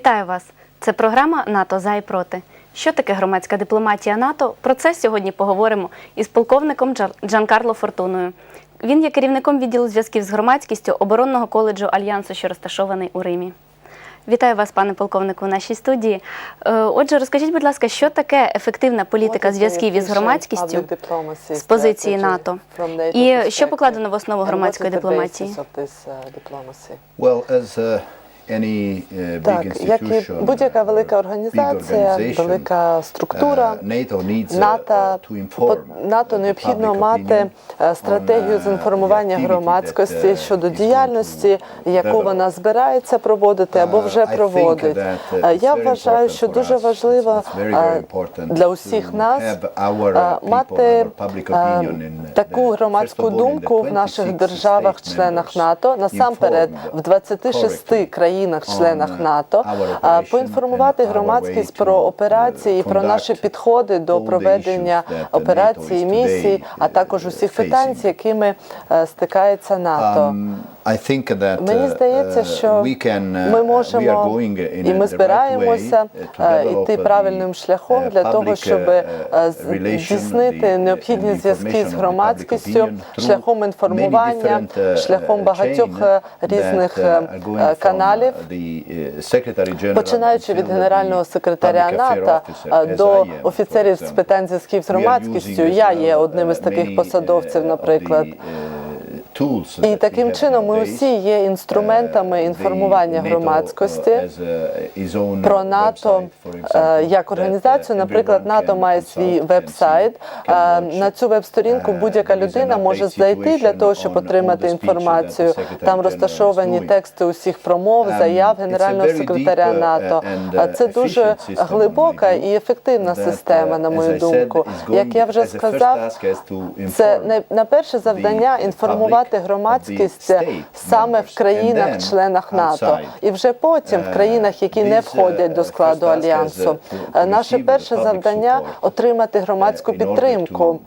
Вітаю вас! Це програма НАТО за і проти. Що таке громадська дипломатія НАТО? Про це сьогодні поговоримо із полковником Джанкарло Фортуною. Він є керівником відділу зв'язків з громадськістю оборонного коледжу Альянсу, що розташований у Римі. Вітаю вас, пане полковнику, у нашій студії. Е, Отже, розкажіть, будь ласка, що таке ефективна політика зв'язків із громадськістю з позиції НАТО? І що покладено в основу громадської дипломатії? Uh, uh, Так, як і будь-яка велика організація, велика структура, uh, uh, НАТО, НАТО необхідно мати е, стратегію з uh, інформування громадськості uh, щодо діяльності, яку вона збирається проводити або Uh, вже проводить. uh, Е, Я вважаю, що дуже важливо е, для усіх нас е, uh, мати е, uh, таку громадську думку в наших 26 державах-членах НАТО, насамперед в 26 correctly країнах-членах uh, НАТО, поінформувати громадськість про uh, операції, про наші підходи до проведення операції операцій, місій, а також uh, усіх питань, з якими е, стикається НАТО. I think that Мені uh, здається, uh, що we can, uh, ми we можемо going in і ми the right збираємося way, uh, to е, йти правильним шляхом uh, для того, щоб uh, е, здійснити uh, необхідні зв'язки з громадськістю шляхом інформування, uh, шляхом uh, багатьох е, різних uh, каналів. uh, uh, Починаючи від генерального секретаря НАТО до офіцерів з питань зв'язків з громадськістю, я є одним із uh, таких посадовців, uh, наприклад. Uh, І таким чином ми всі є інструментами Uh, інформування the uh, громадськості uh, own про НАТО е, як організацію. uh, Наприклад, НАТО має свій веб-сайт. На цю веб-сторінку Uh, будь-яка людина може зайти для того, щоб отримати інформацію. Там розташовані тексти усіх промов, Um, заяв генерального секретаря uh, НАТО. uh, Це дуже глибока і ефективна система, uh, на мою думку. Як я вже сказав, це inform на перше завдання інформувати public громадськість саме в країнах-членах НАТО, і вже потім в Uh, країнах, які не uh, входять до складу альянсу. Е, to Наше перше завдання отримати громадську підтримку.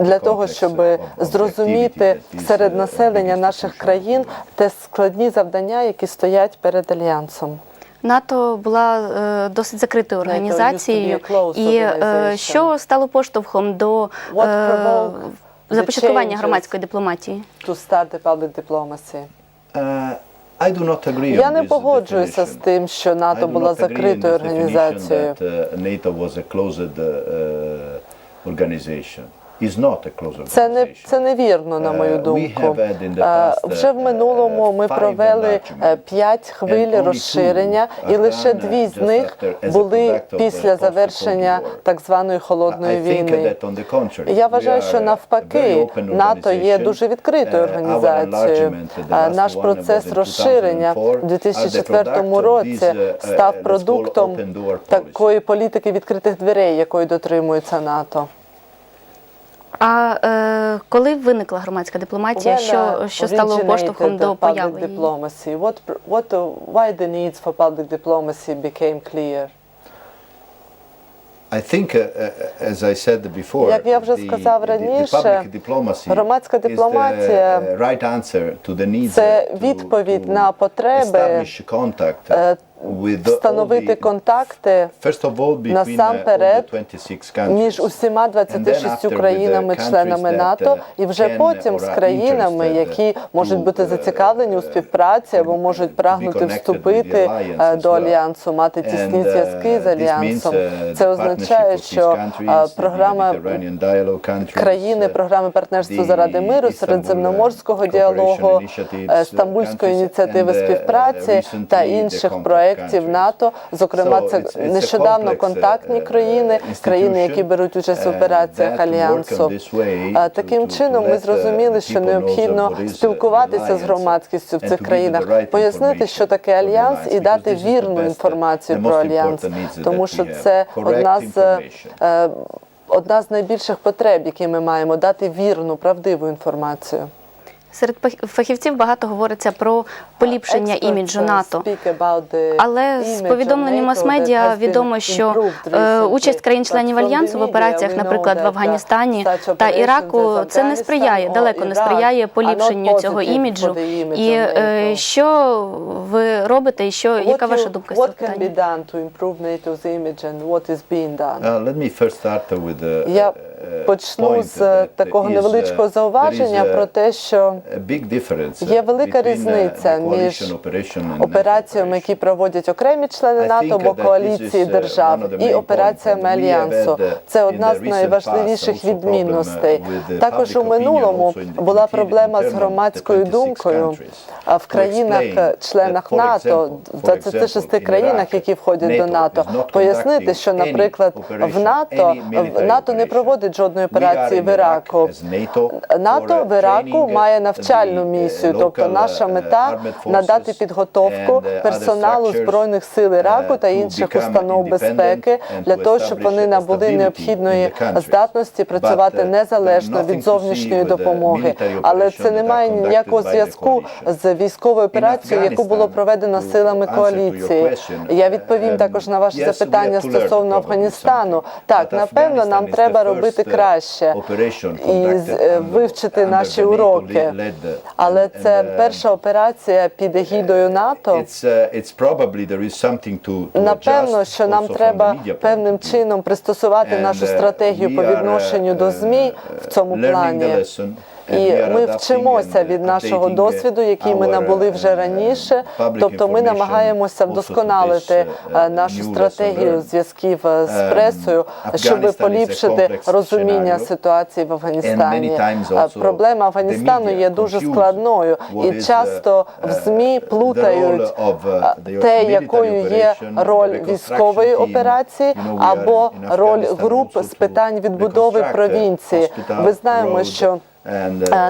Для того, щоб зрозуміти серед населення наших країн те складні завдання, які стоять перед альянсом. НАТО була е, досить закритою організацією, і е, що стало поштовхом до Е, започаткування громадської дипломатії? To start the public diplomacy. Uh, I do not agree Я не погоджуюся з тим, що НАТО була закритою організацією. that, uh, NATO was a closed uh, organization. Is not a closed Це не це невірно, на мою Uh, думку. Е, past, Вже в uh, минулому ми провели п'ять хвиль розширення, і лише дві uh, з них були uh, після завершення так званої холодної війни. Я вважаю, що навпаки НАТО є дуже відкритою Uh, організацією. Е, Наш процес розширення 2004, у 2004 are the product of році uh, uh, став продуктом такої політики відкритих дверей, якої дотримується НАТО. А е, коли виникла громадська дипломатія, When, що, uh, що стало поштовхом до public появи її? diplomacy? What, what, uh, why the needs for public diplomacy became clear? I think, uh, uh, as I said before, Як я вже the- сказав раніше, public diplomacy громадська is the, дипломатія uh, right answer to the needs, це uh, to- відповідь на потреби, uh, е, встановити контакти uh, насамперед the 26 countries. між усіма And then 26 after with the країнами-членами НАТО, uh, і вже потім з країнами, які можуть бути uh, зацікавлені у співпраці або можуть прагнути вступити е, до альянсу, мати тісні uh, зв'язки з альянсом. uh, Це означає, що е, програма країни, uh, програми партнерства заради миру, середземноморського uh, діалогу, е, стамбульської ініціативи uh, співпраці та інших compact проєктів. НАТО. Зокрема, це нещодавно контактні uh, країни, країни, які беруть участь в uh, операціях альянсу. Таким чином, ми зрозуміли, що необхідно спілкуватися з громадськістю в цих країнах, пояснити, що таке альянс, і дати вірну uh, інформацію про альянс, тому що це одна з е, одна з найбільших потреб, які ми маємо, дати вірну, правдиву інформацію. Серед фахівців багато говориться про поліпшення іміджу uh, НАТО. Але з image повідомлень мас-медіа відомо, що е, участь країн-членів альянсу в операціях, наприклад, в uh, Афганістані та Іраку, це не сприяє, далеко не сприяє поліпшенню цього іміджу. І е, що ви робите, і що яка ваша думка з цього питання? Uh, Я почну з такого uh, невеличкого зауваження uh, про те, що uh, Є велика uh, різниця між операціями, які проводять окремі члени НАТО або коаліції uh, держав, і операціями альянсу. uh, Це одна з найважливіших uh, відмінностей. Також у минулому була проблема з громадською 26 думкою в країнах-членах НАТО, в for 26 example, in країнах, які входять до НАТО, пояснити, що, наприклад, в НАТО в НАТО не operation. Проводить жодної операції в Іраку. as НАТО в Іраку має навчальну місію, тобто наша uh, мета надати підготовку персоналу збройних сил Іраку та інших установ безпеки для того, щоб вони набули необхідної здатності працювати незалежно від зовнішньої допомоги. Але це не має ніякого зв'язку з військовою операцією, яку було проведено силами коаліції. Я відповім um, також на ваше запитання стосовно Афганістану. Так, напевно, нам треба робити uh, краще і е, вивчити наші уроки. uh, Але це uh, перша операція під егідою НАТО. Uh, Напевно, що нам треба певним чином пристосувати нашу uh, стратегію по відношенню uh, до ЗМІ в цьому плані. І ми вчимося від нашого досвіду, який ми набули вже uh, раніше. Тобто ми намагаємося вдосконалити е, нашу стратегію зв'язків е, з Um, пресою, щоб поліпшити розуміння ситуації в Афганістані. Е, Проблема Афганістану є дуже складною, і часто в ЗМІ плутають те, якою є роль військової операції або роль груп з питань відбудови провінції. Ми знаємо, що Е,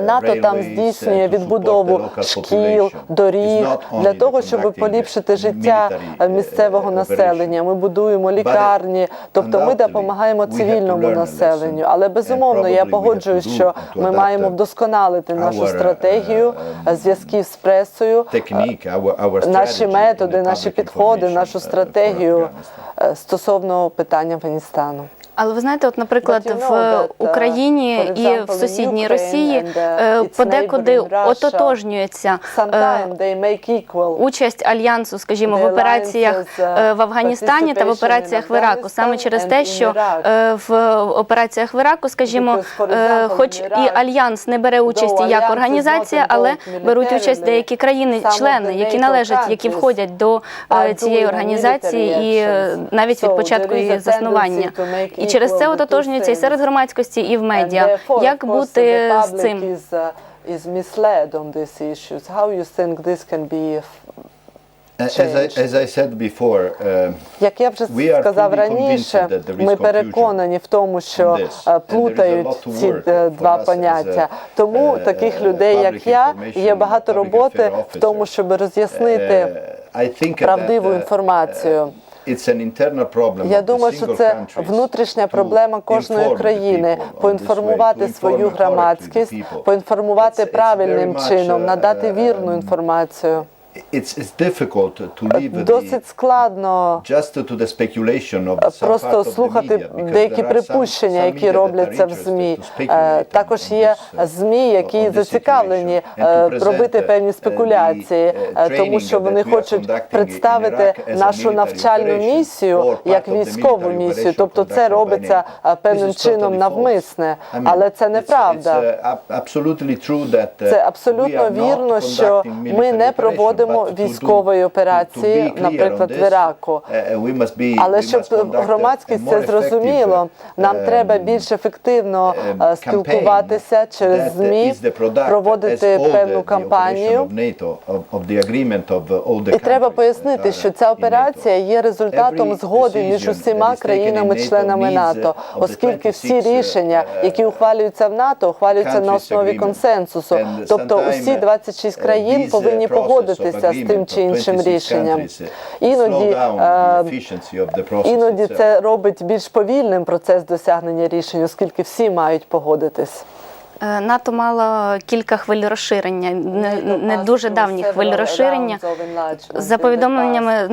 НАТО там здійснює uh, support відбудову шкіл, доріг для того, щоб поліпшити життя е, uh, місцевого населення. Ми будуємо лікарні, тобто ми допомагаємо цивільному населенню. Але безумовно я погоджуюсь, що ми маємо uh, вдосконалити нашу uh, стратегію um, е, зв'язків з пресою. Наші методи, наші підходи, нашу uh, стратегію е, стосовно питання Афганістану. Але ви знаєте, от, наприклад, you know в uh, Україні і в сусідній Ukraine Росії uh, е, подекуди ототожнюється equal. участь альянсу, скажімо, в операціях uh, е, в Афганістані та в операціях в Іраку, саме через те, що в операціях в Іраку, скажімо, example, хоч і альянс не бере участі як організація, але беруть участь деякі країни-члени, які належать, які входять до цієї організації, і навіть від початку її заснування. І через це ототожнюється і серед громадськості, і в медіа. Як бути з цим? Is, uh, is misled on these issues. How you think this can be As I, as I said before, uh, Як я вже We are сказав раніше, ми переконані в тому, що е, плутають ці е, два поняття. Тому uh, таких людей, як я, є багато роботи в тому, щоб роз'яснити uh, правдиву uh, інформацію. It's an internal problem Я думаю, що це внутрішня проблема кожної країни поінформувати свою громадськість, поінформувати правильним чином, uh, надати вірну um, інформацію. It's, it's difficult to leave Досить складно just to the speculation of some part Просто the слухати media, деякі припущення, які робляться в ЗМІ. Е, Також є uh, ЗМІ, які зацікавлені е, робити uh, певні uh, спекуляції, uh, е, тому що вони хочуть представити нашу навчальну місію як військову місію. Тобто це робиться е, певним чином навмисне, але це неправда. uh, uh, Це абсолютно вірно, що ми не operation, проводимо військової операції, наприклад, в Іраку. must be- Але щоб громадськість це зрозуміло, нам um, треба більш ефективно е, спілкуватися через ЗМІ, проводити певну кампанію. uh, І треба пояснити, що ця операція є результатом згоди між усіма країнами-членами НАТО, uh, the оскільки всі рішення, uh, які ухвалюються в НАТО, ухвалюються на основі консенсусу. Тобто усі uh, 26 uh, країн повинні of погодитися з тим чи іншим рішенням. uh, Іноді process Іноді це робить більш повільним процес досягнення рішень, оскільки всі мають погодитись. Е, НАТО мало кілька хвиль розширення, не, не дуже давні хвиль хвилі розширення. За повідомленнями